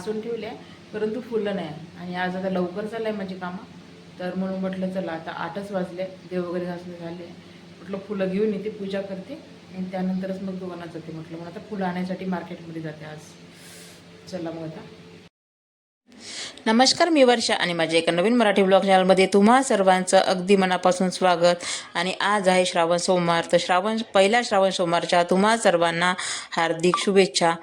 घासून ठेवले परंतु फुलं नाही. आणि आज आता लवकर चाललं आहे माझी कामं. तर म्हणून म्हटलं चला आता आठच वाजले देव वगैरे घासले झाले. म्हटलं फुलं घेऊन येते पूजा करते. आणि त्यानंतरच मग दुकानात जाते म्हटलं. मग आता फुलं आणण्यासाठी मार्केटमध्ये जाते आज. चला मग आता. नमस्कार मी वर्षा आणि माझ्या एका नवीन मराठी ब्लॉग चॅनलमध्ये तुम्हा सर्वांचं अगदी मनापासून स्वागत. आणि आज आहे श्रावण सोमवार. तर श्रावण पहिल्या श्रावण सोमवारच्या तुम्हा सर्वांना हार्दिक शुभेच्छा.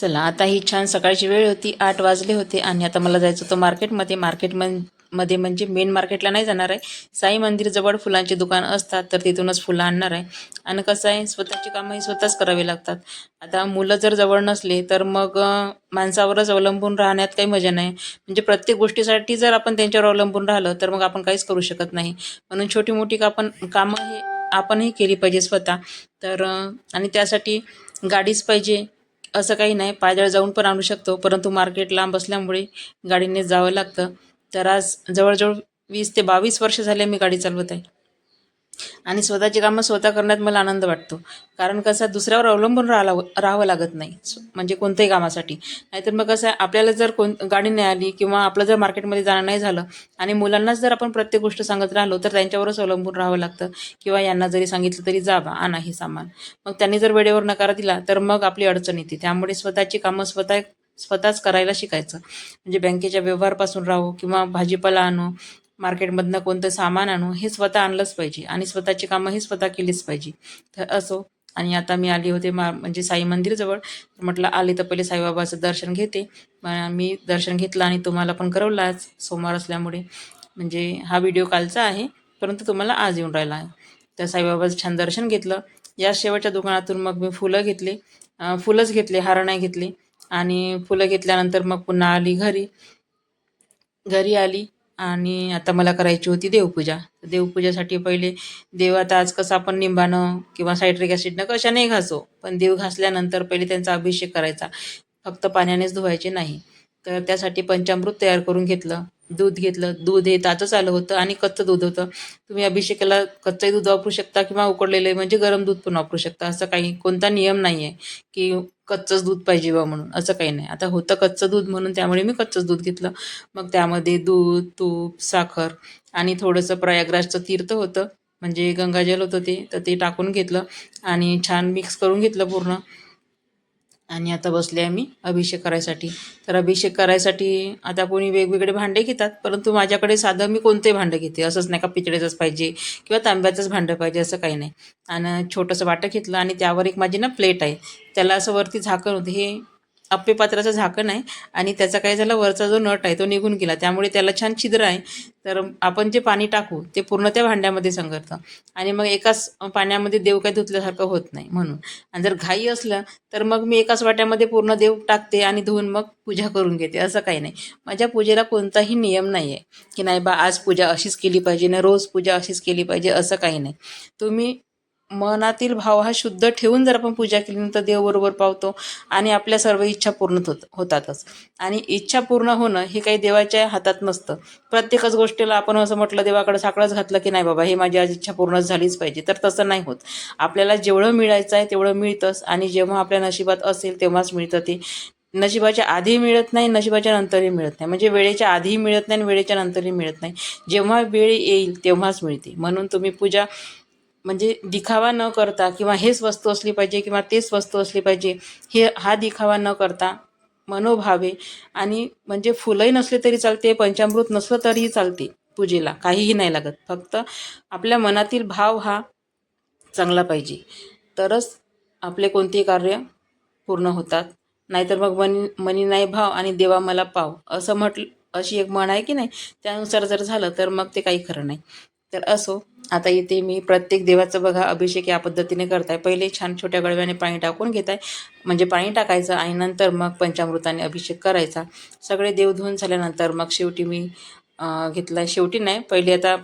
चला आता ही छान सकाळची वेळ होती आठ वाजले होते आणि आता मला जायचं होतं मार्केटमध्ये. मार्केटमनमध्ये म्हणजे मेन मार्केटला नाही जाणार आहे. साई मंदिर जवळ फुलांचे दुकान असतात तर तिथूनच फुलं आणणार आहे. आणि कसं आहे स्वतःची कामंही स्वतःच करावी लागतात. आता मुलं जर जवळ नसले तर मग माणसावरच अवलंबून राहण्यात काही मजा नाही. म्हणजे प्रत्येक गोष्टीसाठी जर आपण त्यांच्यावर अवलंबून राहिलं तर मग आपण काहीच करू शकत नाही. म्हणून छोटी मोठी आपण कामं हे आपणही केली पाहिजे स्वतः. तर आणि त्यासाठी गाडीच पाहिजे. असं काही नाही. पायदळ जाऊन पण आणू शकतो. परंतु मार्केट लांब असल्यामुळे गाडीने जावं लागतं. तर आज जवळजवळ वीस ते बावीस वर्ष झाले मी गाडी चालवत आहे. आणि स्वतःची कामं स्वतः करण्यात मला आनंद वाटतो. कारण कसं दुसऱ्यावर अवलंबून राहावं राहावं लागत नाही. म्हणजे कोणत्याही कामासाठी. नाहीतर मग कसं आहे आपल्याला जर कोण गाडी नाही आली किंवा आपलं जर मार्केटमध्ये जाणं नाही झालं आणि मुलांनाच जर आपण प्रत्येक गोष्ट सांगत राहिलो तर त्यांच्यावरच अवलंबून राहावं लागतं. किंवा यांना जरी सांगितलं तरी जा बा आणा हे सामान. मग त्यांनी जर वेळेवर नकार दिला तर मग आपली अडचण येते. त्यामुळे स्वतःची कामं स्वतः स्वतःच करायला शिकायचं. म्हणजे बँकेच्या व्यवहारपासून राहू किंवा भाजीपाला आणू मार्केटमधनं कोणतं सामान आणू हे स्वतः आणलंच पाहिजे आणि स्वतःची कामं हे स्वतः केलीच पाहिजे. तर असो. आणि आता मी आली होते मा म्हणजे साई मंदिरजवळ. तर म्हटलं आले तर पहिले साईबाबाचं दर्शन घेते. मी दर्शन घेतलं आणि तुम्हाला पण करवलं आज सोमवार असल्यामुळे. म्हणजे हा व्हिडिओ कालचा आहे परंतु तुम्हाला आज येऊन राहिला आहे. तर साईबाबाचं छान दर्शन घेतलं. या शेवटच्या दुकानातून मग मी फुलं घेतले. फुलंच घेतले हार नाही घेतले. आणि फुलं घेतल्यानंतर मग पुन्हा आली घरी. घरी आली. आणि आता मला करायची होती देवपूजा. देवपूजासाठी पहिले देव आता आज कसं आपण निंबानं किंवा सायट्रिक ॲसिडनं कशाने घासो पण देव घासल्यानंतर पहिले त्यांचा अभिषेक करायचा. फक्त पाण्यानेच धुवायचे नाही. तर त्यासाठी पंचामृत तयार करून घेतलं. दूध घेतलं. दूध हे ताजंच आलं होतं आणि कच्चं दूध होतं. तुम्ही अभिषेकाला कच्चंही दूध वापरू शकता किंवा उकडलेलं म्हणजे गरम दूध पण वापरू शकता. असं काही कोणता नियम नाही आहे की कच्चंच दूध पाहिजे बा म्हणून. असं काही नाही. आता होतं कच्चं दूध म्हणून त्यामुळे मी कच्चंच दूध घेतलं. मग त्यामध्ये दूध तूप साखर आणि थोडंसं प्रयागराजचं तीर्थ होतं. म्हणजे गंगाजल होतं ते. तर ते टाकून घेतलं आणि छान मिक्स करून घेतलं पूर्ण. आणि आता बसले आहे मी अभिषेक करायसाठी. तर अभिषेक करायसाठी आता कोणी वेगवेगळे भांडे घेतात परंतु माझ्याकडे साधं मी कोणते भांडं घेते? असंच नाही का पितळेचंच पाहिजे किंवा तांब्याचंच भांडं पाहिजे असं काही नाही. आणि छोटंसं वाटं घेतलं आणि त्यावर एक माझी ना प्लेट आहे. त्याला असं वरती झाकण होते. हे अप्पेपात्राचं झाकण आहे आणि त्याचा काय झालं वरचा जो नट आहे तो निघून गेला. त्यामुळे त्याला छान छिद्र आहे. तर आपण जे पाणी टाकू ते पूर्ण त्या भांड्यामध्ये संगरतं. आणि मग एकाच पाण्यामध्ये देव काय धुतल्यासारखं होत नाही म्हणून. आणि जर घाई असलं तर मग मी एकाच वाट्यामध्ये पूर्ण देव टाकते आणि धुवून मग पूजा करून घेते. असं काही नाही. माझ्या पूजेला कोणताही नियम नाही आहे की नाही बा आज पूजा अशीच केली पाहिजे ना रोज पूजा अशीच केली पाहिजे असं काही नाही. तुम्ही मनातील भाव हा शुद्ध ठेवून जर आपण पूजा केली तर देव बरोबर पावतो आणि आपल्या सर्व इच्छा पूर्ण होत होतातच. आणि इच्छा पूर्ण होणं हे काही देवाच्या हातात नसतं. प्रत्येकच गोष्टीला आपण असं म्हटलं देवाकडे साकडंच घातलं की नाही बाबा हे माझी आज इच्छा पूर्णच झालीच पाहिजे. तर तसं नाही होत. आपल्याला जेवढं मिळायचं आहे तेवढं मिळतंच आणि जेव्हा आपल्या नशिबात असेल तेव्हाच मिळतं ते. नशिबाच्या आधी मिळत नाही नशिबाच्या नंतरही मिळत नाही. म्हणजे वेळेच्या आधीही मिळत नाही आणि वेळेच्या नंतरही मिळत नाही. जेव्हा वेळ येईल तेव्हाच मिळते. म्हणून तुम्ही पूजा म्हणजे दिखावा न करता किंवा हेच वस्तू असली पाहिजे किंवा तेच वस्तू असली पाहिजे हे हा दिखावा न करता मनोभावे आणि म्हणजे फुलंही नसले तरी चालते पंचामृत नसलं तरीही चालते पूजेला काहीही नाही लागत. फक्त आपल्या मनातील भाव हा चांगला पाहिजे. तरच आपले कोणतेही कार्य पूर्ण होतात. नाहीतर मग मनी मनी नाही भाव आणि देवा मला पाव असं म्हटलं अशी एक म्हण आहे की नाही? त्यानुसार जर झालं तर मग ते काही खरं नाही. तर असो आता इथे मी प्रत्येक देवाचं बघा अभिषेक या पद्धतीने करताय. पहिले छान छोट्या गडव्याने पाणी टाकून घेत आहे म्हणजे पाणी टाकायचं आणि नंतर मग पंचामृताने अभिषेक करायचा. सगळे देव धुवून झाल्यानंतर मग शेवटी मी घेतला आहे शेवटी नाही पहिले आता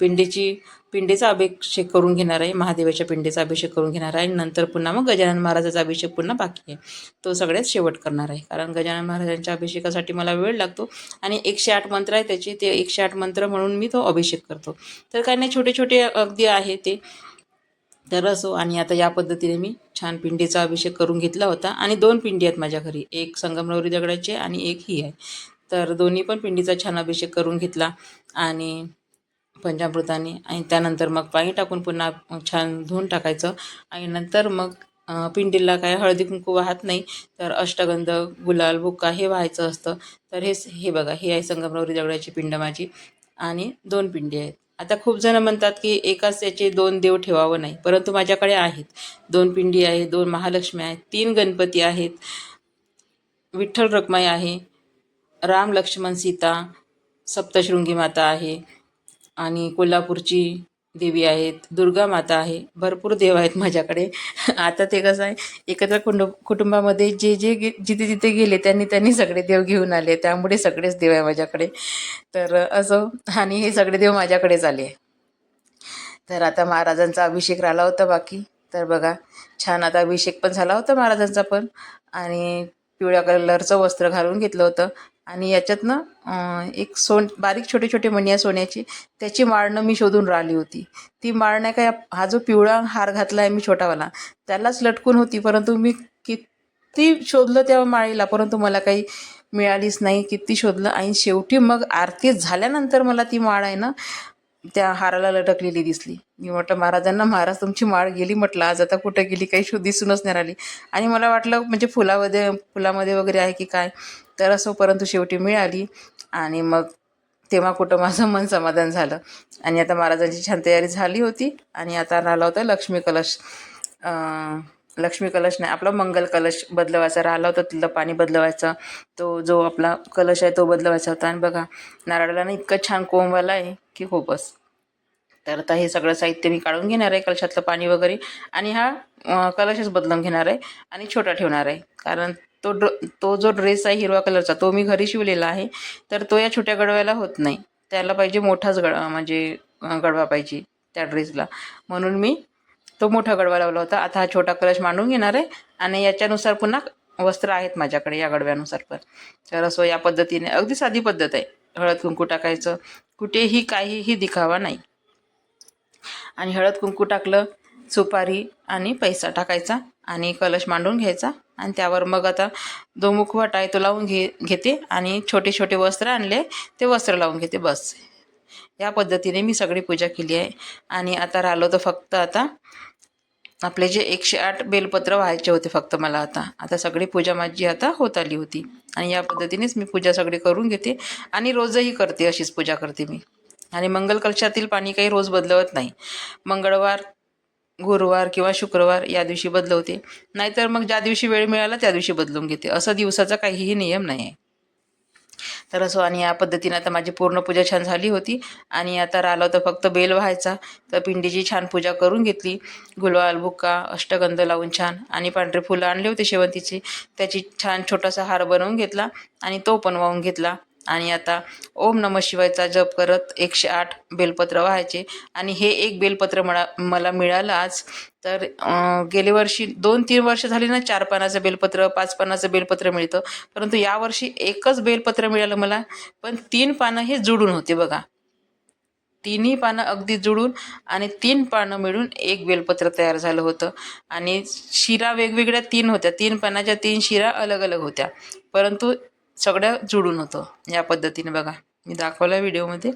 पिंडीची पिंडीचा अभिषेक करून घेणार आहे. महादेवाच्या पिंडीचा अभिषेक करून घेणार आहे. नंतर पुन्हा मग गजानन महाराजाचा अभिषेक पुन्हा बाकी आहे. तो सगळ्यात शेवट करणार आहे. कारण गजानन महाराजांच्या अभिषेकासाठी मला वेळ लागतो. आणि एकशे आठ मंत्र आहे त्याचे. ते एकशे आठ मंत्र म्हणून मी तो अभिषेक करतो. तर काही नाही छोटे छोटे अगदी आहे ते. तर असो आणि आता या पद्धतीने मी छान पिंडीचा अभिषेक करून घेतला होता. आणि दोन पिंडी आहेत माझ्या घरी. एक संगमरवरी दगडाची आणि एक ही आहे. तर दोन्ही पण पिंडीचा छान अभिषेक करून घेतला आणि पंचामृताने. आणि त्यानंतर मग पाणी टाकून पुन्हा छान धुवून टाकायचं. आणि नंतर मग पिंडीला काय हळदी कुंकू वाहत नाही तर अष्टगंध गुलाल बुक्का हे व्हायचं असतं. तर हेच हे बघा हे आहे संगमरवरी दगडाची पिंड माझी. आणि दोन पिंडी आहेत. आता खूप जण म्हणतात की एकाच याचे दोन देव ठेवावं नाही परंतु माझ्याकडे आहेत. दोन पिंडी आहे दोन महालक्ष्मी आहेत तीन गणपती आहेत. विठ्ठल रखमाई आहे राम लक्ष्मण सीता सप्तशृंगी माता आहे आणि कोल्हापूरची देवी आहेत दुर्गा माता आहे भरपूर देव आहेत माझ्याकडे. आता ते कसं आहे एकत्र कुंड कुटुंबामध्ये जे जे गे जिथे जिथे गेले त्यांनी त्यांनी सगळे देव घेऊन आले त्यामुळे सगळेच देव आहे माझ्याकडे. तर असं आणि हे सगळे देव माझ्याकडेच आले. तर आता महाराजांचा अभिषेक राहिला होता बाकी. तर बघा छान आता अभिषेक पण झाला होता महाराजांचा पण. आणि पिवळ्या कलरचं वस्त्र घालून घेतलं होतं. आणि याच्यातनं एक सोन बारीक छोटे छोटे मणी आहे सोन्याची त्याची माळणं मी शोधून राहिली होती. ती माळ नाही काय हा जो पिवळा हार घातला आहे मी छोटावाला त्यालाच लटकून होती परंतु मी किती शोधलं त्या माळीला परंतु मला काही मिळालीच नाही किती शोधलं. आणि शेवटी मग आरती झाल्यानंतर मला ती माळ आहे ना त्या हाराला लटकलेली दिसली. मी म्हटलं महाराजांना महाराज तुमची माळ गेली म्हटलं आज आता कुठं गेली काही शोध दिसूनच नाही राहिली. आणि मला वाटलं म्हणजे फुलामध्ये फुलामध्ये वगैरे आहे की काय तर असो परंतु शेवटी मिळाली आणि मग तेव्हा कुठं माझं मन समाधान झालं. आणि आता महाराजांची छान तयारी झाली होती आणि आता राहिला होता लक्ष्मी कलश. लक्ष्मी कलश नाही आपला मंगल कलश बदलवायचा राहिला होता तिथलं पाणी बदलवायचं. तो जो आपला कलश आहे तो बदलवायचा होता. आणि बघा नारळाला ना इतकं छान कोंबवाला आहे की हो खूपच तर आता हे सगळं साहित्य मी काढून घेणार आहे कलशातलं पाणी वगैरे. आणि हा कलशच बदलून घेणार आहे आणि छोटा ठेवणार आहे. कारण तो ड्र तो जो ड्रेस आहे हिरवा कलरचा तो मी घरी शिवलेला आहे तर तो या छोट्या गडव्याला होत नाही. त्याला पाहिजे मोठाच गड म्हणजे गडवा पाहिजे त्या ड्रेसला म्हणून मी तो मोठा गडवा लावला होता. आता हा छोटा कलश मांडून घेणार आहे आणि याच्यानुसार पुन्हा वस्त्र आहेत माझ्याकडे या गडव्यानुसार पण. तर असं या पद्धतीने अगदी साधी पद्धत आहे. हळद कुंकू टाकायचं. कुठेही काहीही दिखावा नाही. आणि हळद कुंकू टाकलं सुपारी आणि पैसा टाकायचा आणि कलश मांडून घ्यायचा. आणि त्यावर मग आता जो मुखवट आहे तो लावून घे घेते आणि छोटे छोटे वस्त्र आणले ते वस्त्र लावून घेते बस. या पद्धतीने मी सगळी पूजा केली आहे. आणि आता राहिलो तर फक्त आता आपले जे एकशे आठ बेलपत्र व्हायचे होते फक्त मला आता. आता सगळी पूजा माझी आता होत आली होती. आणि या पद्धतीनेच मी पूजा सगळी करून घेते. आणि रोजही करते अशीच पूजा करते मी. आणि मंगल कलशातील पाणी काही रोज बदलवत नाही. मंगळवार गुरुवार किंवा शुक्रवार या दिवशी बदलवते. नाहीतर मग ज्या दिवशी वेळ मिळाला त्या दिवशी बदलून घेते. असं दिवसाचा काहीही नियम नाही आहे तर असो आणि या पद्धतीने आता माझी पूर्ण पूजा छान झाली होती. आणि आता राहिलं होतं फक्त बेल व्हायचा. तर पिंडीची छान पूजा करून घेतली. गुलवाल बुक्का अष्टगंध लावून छान. आणि पांढरे फुलं आणले होते शेवंतीचे. त्याची छान छोटासा हार बनवून घेतला. आणि तो पण वाहून घेतला. आणि आता ओम नम शिवायचा जप करत एकशे आठ बेलपत्र व्हायचे. आणि हे एक बेलपत्र मला मला मिळालं आज. तर गेल्या गेले वर्षी दोन तीन वर्ष झाली ना चार पानाचं बेलपत्र पाच पानाचं बेलपत्र मिळतं. परंतु यावर्षी एकच बेलपत्र मिळालं मला. पण तीन पानं हे जुडून होते बघा. तिन्ही पानं अगदी जुळून आणि तीन पानं मिळून एक बेलपत्र तयार झालं होतं. आणि शिरा वेगवेगळ्या तीन होत्या. तीन पानाच्या तीन शिरा अलग अलग होत्या. परंतु सगळं जुळून होतं या पद्धतीने बघा. मी दाखवलं व्हिडिओमध्ये.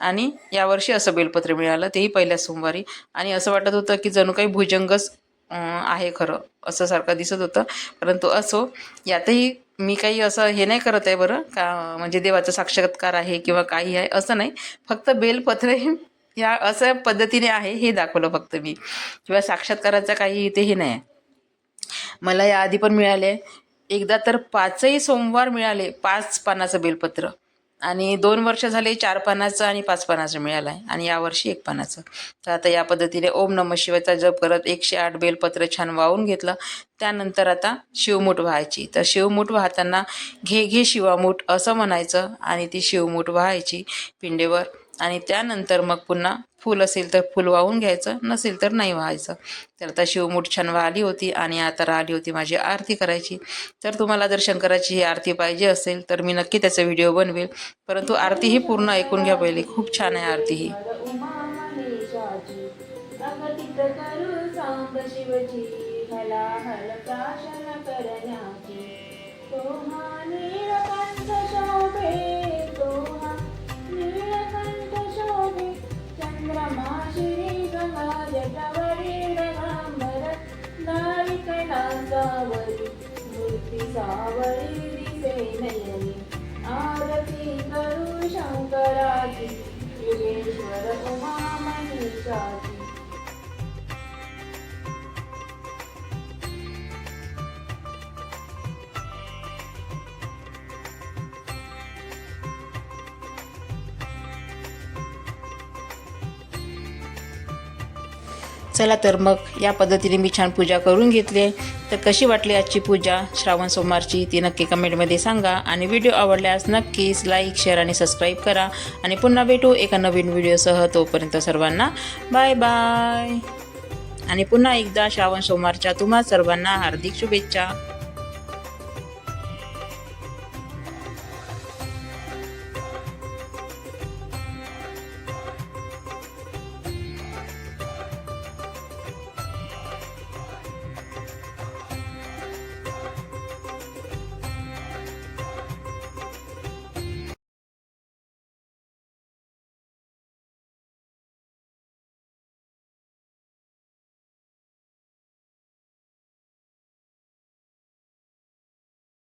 आणि यावर्षी असं बेलपत्र मिळालं तेही पहिल्या सोमवारी. आणि असं वाटत होतं की जणू काही भुजंगच आहे खरं असं सारखं दिसत होतं. परंतु असो यातही मी काही असं हे नाही करत आहे बरं का म्हणजे देवाचा साक्षात्कार आहे किंवा काही आहे असं नाही. फक्त बेलपत्र या असं पद्धतीने आहे हे दाखवलं फक्त मी. किंवा साक्षात्काराचं काही इथे हे नाही आहे. मला याआधी पण मिळाले एकदा तर पाचही सोमवार मिळाले पाच पानाचं बेलपत्र. आणि दोन वर्ष झाले चार पानाचं आणि पाच पानाचं मिळालं आहे. आणि यावर्षी एक पानाचं. तर आता या पद्धतीने ओम नम शिवायचा जप करत एकशे आठ बेलपत्र छान वाहून घेतलं. त्यानंतर आता शिवमूठ व्हायची. तर शिवमूठ वाहताना घे घे शिवामूठ असं म्हणायचं आणि ती शिवमूठ व्हायची पिंडेवर. आणि त्यानंतर मग पुन्हा फूल असेल तर फूल वाहून घ्यायचं नसेल तर नाही व्हायचं. तर आता शिवमूठ छान वाहली होती आणि आता राहिली होती माझी आरती करायची. तर तुम्हाला जर शंकराची ही आरती पाहिजे असेल तर मी नक्की त्याचा व्हिडिओ बनवेल. परंतु आरती ही पूर्ण ऐकून घ्या पहिले. खूप छान आहे आरती ही. चला तर मग या पद्धतीने मी छान पूजा करून घेतली आहे. तर कशी वाटली आजची पूजा? श्रावण सोमवारची ती नक्की कमेंटमध्ये सांगा. आणि व्हिडिओ आवडल्यास नक्कीच लाईक शेअर आणि सबस्क्राईब करा. आणि पुन्हा भेटू एका नवीन व्हिडिओसह तोपर्यंत सर्वांना बाय बाय आणि पुन्हा एकदा श्रावण सोमवारच्या तुम्हा सर्वांना हार्दिक शुभेच्छा.